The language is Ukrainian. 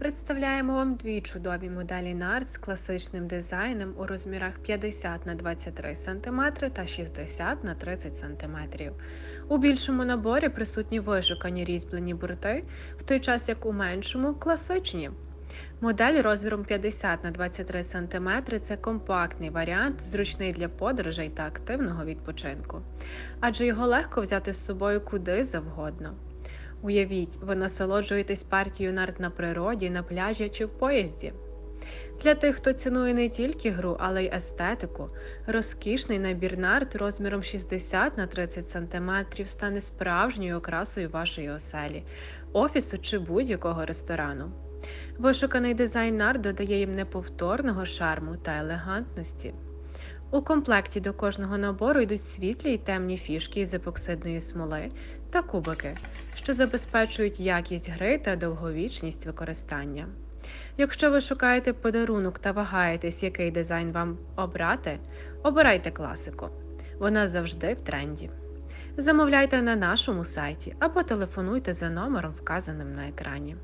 Представляємо вам дві чудові моделі NART з класичним дизайном у розмірах 50 на 23 см та 60 на 30 см. У більшому наборі присутні вишукані різьблені борти, в той час як у меншому класичні. Модель розміром 50 на 23 см це компактний варіант, зручний для подорожей та активного відпочинку, адже його легко взяти з собою куди завгодно. Уявіть, ви насолоджуєтесь партією нарт на природі, на пляжі чи в поїзді. Для тих, хто цінує не тільки гру, але й естетику, розкішний набір нарт розміром 60 на 30 см стане справжньою окрасою вашої оселі, офісу чи будь-якого ресторану. Вишуканий дизайн нарт додає їм неповторного шарму та елегантності. У комплекті до кожного набору йдуть світлі й темні фішки із епоксидної смоли та кубики, що забезпечують якість гри та довговічність використання. Якщо ви шукаєте подарунок та вагаєтесь, який дизайн вам обрати, обирайте класику. Вона завжди в тренді. Замовляйте на нашому сайті або телефонуйте за номером, вказаним на екрані.